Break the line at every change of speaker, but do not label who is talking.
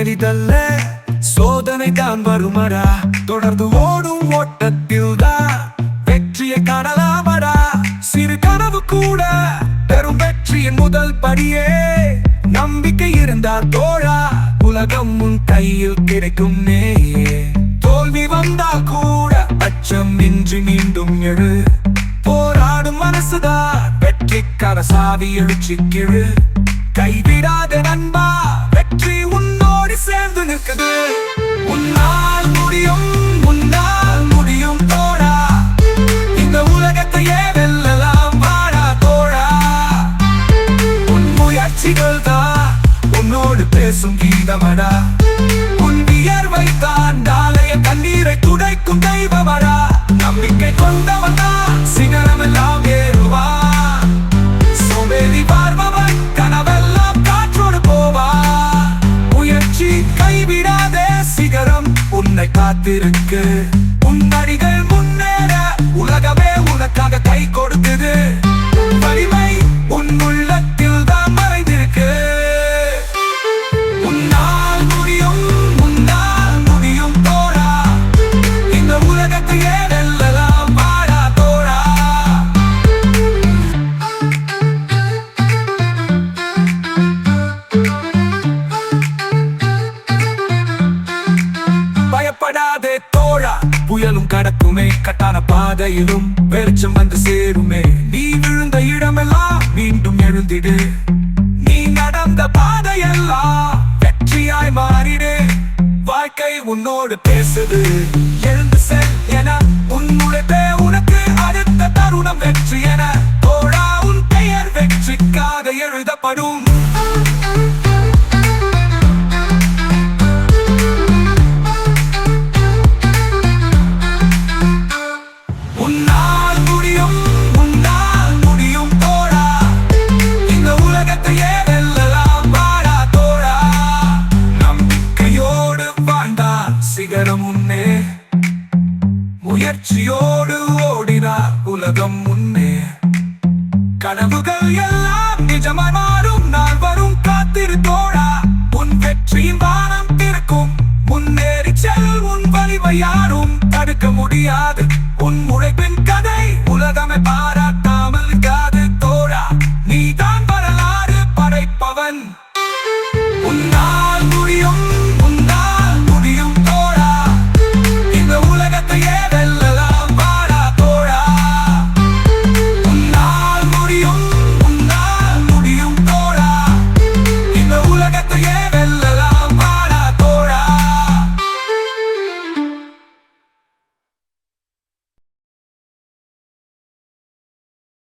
எளிதல்ல சோதனை தான் வருமடா தொடர்ந்து ஓடும் ஓட்டத்தில் தான் வெற்றியை காணலாமடா சிறு கனவு கூட பெரும் வெற்றியின் முதல் படியே நம்பிக்கை இருந்தா தோழா உலகம் உன் கையில் கிடைக்கும் நே தோல்வி வந்தா கூட அச்சம் இன்றி மீண்டும் எழு போராடும் மனசுதான் வெற்றிக்கார சாவி எழுச்சி கிழு கைவிடாத நண்பா பேசும் கீதமடா. உன் வியர்வை தான் நாளைய கண்ணீரை துடைக்கும் தெய்வமடா. நம்பிக்கை கொண்டவனா தான் சிகரமெல்லாம் ஏறுவா சோம்பேறி பார்பவன் கனவெல்லாம் காற்றோடு போவா முயற்சி கைவிடாதே சிகரம் உன்னை காத்திருக்கு. உன் அடிகள் முன்னேற உலகமே உனக்காக கை கொடுக்குது. வலிமை புயலும் கடக்குமே கட்டான பாதையிலும் வெளிச்சம் வந்து சேருமே. நீ விழுந்த இடமெல்லாம் மீண்டும் எழுந்திடு. நீ நடந்த பாதையெல்லாம் வெற்றியாய் மாறிடு. வாழ்க்கை உன்னோடு பேசுது. எழுந்து செல் என உன்னுடைய உனக்கு அடுத்த தருணம் வெற்றி என உன்னால் முடியும் உன்னால் முடியும் தோழா இந்த உலகத்தையே வெல்லலாம் வாடா தோழா நம்பிக்கையோடு வாழ்ந்தால் சிகரம் முன்னே. முயற்சியோடு ஓடினார் உலகம் முன்னே. கனவுகள் எல்லாம் நிஜமாய் மாறும் நாள் வரும் காத்திரு தோழா உன் வெற்றியின் வானம் திறக்கும் முன்னேறி செல் உன் வலிமை யாரும் தடுக்க முடியாது. உன் உழைப்பின் கதை உலகமே